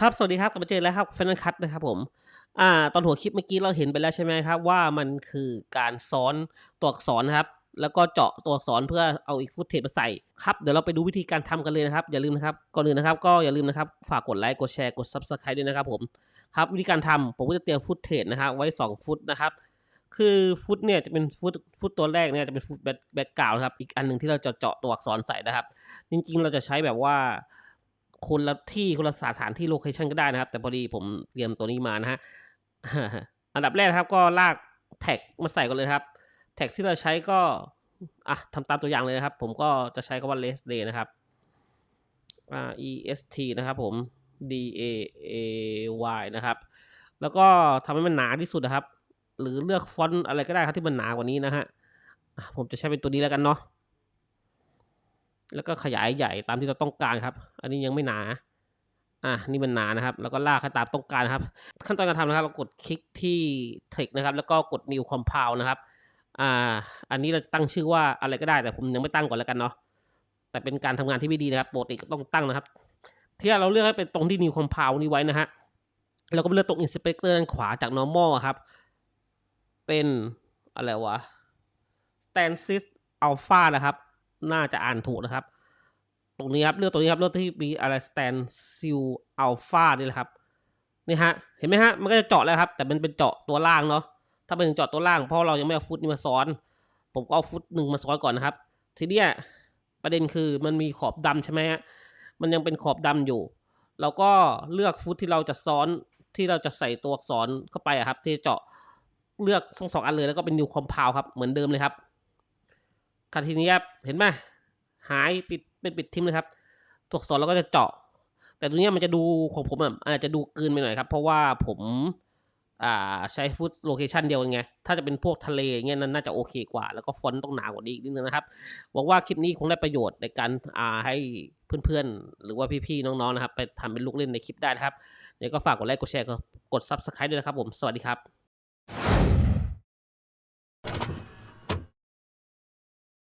ครับ สวัสดีครับ กลับมาเจอแล้วครับ Final Cut นะครับผม อ่า ตอนหัวคลิปเมื่อกี้เราเห็นไปแล้วใช่ไหมครับ ว่ามันคือการซ้อนตัวอักษรนะครับ แล้วก็เจาะตัวอักษรเพื่อเอาอีกฟุตเทจมาใส่ครับ เดี๋ยวเราไปดูวิธีการทำกันเลยนะครับ อย่าลืมนะครับ ก่อนอื่นนะครับ ก็อย่าลืมนะครับ ฝากกดไลค์ กดแชร์ กด Subscribe ด้วยนะครับผม ครับ วิธีการทำผมก็จะเตรียมฟุตเทจนะครับ ไว้ 2 ฟุตนะครับ คือฟุตเนี่ยจะเป็นฟุตฟุตตัวแรกเนี่ยจะเป็นฟุตแบ็คแบ็คกราวด์ครับ อีกอันหนึ่งที่เราจะเจาะตัวอักษรใส่นะครับ จริง ๆ เราจะใช้แบบว่า คนละที่คนละสถานที่โลเคชันก็ได้นะครับ แต่พอดีผมเตรียมตัวนี้มานะฮะอันดับแรกครับก็ลากแท็กมาใส่กันเลยครับ แท็กที่เราใช้ก็อะทำตามตัวอย่างเลยครับ ผมก็จะใช้คำว่า less day นะครับ aest นะครับผม d a a y นะครับ แล้วก็ทำให้มันหนาที่สุดนะครับ หรือเลือกฟอนต์อะไรก็ได้ครับที่มันหนากว่านี้นะฮะผมจะใช้เป็นตัวนี้แล้วกันเนาะ แล้วก็ขยายใหญ่ตามที่เราต้องการครับ อันนี้ยังไม่หนา อะนี่มันหนานะครับ แล้วก็ลากให้ตามต้องการครับ ขั้นตอนการทำนะครับ เรากดคลิกที่ text นะครับ แล้วก็กด new compound นะครับ อ่า อันนี้เราตั้งชื่อว่าอะไรก็ได้ แต่ผมยังไม่ตั้งก่อนแล้วกันเนาะ แต่เป็นการทำงานที่ไม่ดีนะครับ ปกติก็ต้องตั้งนะครับ ที่เราเลือกให้เป็นตรงที่ new compound นี้ไว้นะฮะแล้วก็เลือกตรง inspector ด้านขวาจาก normal อะครับ เป็นอะไรวะ stansis alpha นะครับ น่าจะอ่านถูกนะครับ ตรงนี้ครับเลือกตรงนี้ครับเลือกที่มีอะไร stand seal alpha นี่แหละครับนี่ฮะเห็นไหมฮะมันก็จะเจาะแล้วครับ แต่มันเป็นเจาะตัวล่างเนาะถ้าเป็นเจาะตัวล่างเพราะเรายังไม่เอาฟุตนี้มาซ้อน ผมก็เอาฟุตหนึ่งมาซ้อนก่อนนะครับ ทีเนี้ยประเด็นคือมันมีขอบดำใช่ไหมฮะมันยังเป็นขอบดำอยู่เราก็เลือกฟุตที่เราจะซ้อนที่เราจะใส่ตัวอักษรเข้าไปอะครับ ที่เจาะเลือกทั้งสองอันเลยแล้วก็เป็น new compound ครับเหมือนเดิมเลยครับ คราวทีนี้ครับเห็นไหมหายปิดเป็นปิดทิ้งเลยครับ ตัวอักษรเราก็จะเจาะ แต่ตรงเนี้มันจะดูของผมอะอาจจะดูเกินไปหน่อยครับ เพราะว่าผมอ่าใช้ฟุตโลเคชันเดียวกันไง ถ้าจะเป็นพวกทะเลอย่างเงี้ยนั้นน่าจะโอเคกว่า แล้วก็ฟอนต์ต้องหนากว่านี้อีกนิดนึงนะครับหวังว่าคลิปนี้คงได้ประโยชน์ในการอ่าให้เพื่อนๆ หรือว่าพี่ๆ น้องๆ นะครับ ไปทำเป็นลูกเล่นในคลิปได้นะครับเดี๋ยวก็ฝากกดไลค์ กดแชร์ กด subscribe ด้วยนะครับผม สวัสดีครับ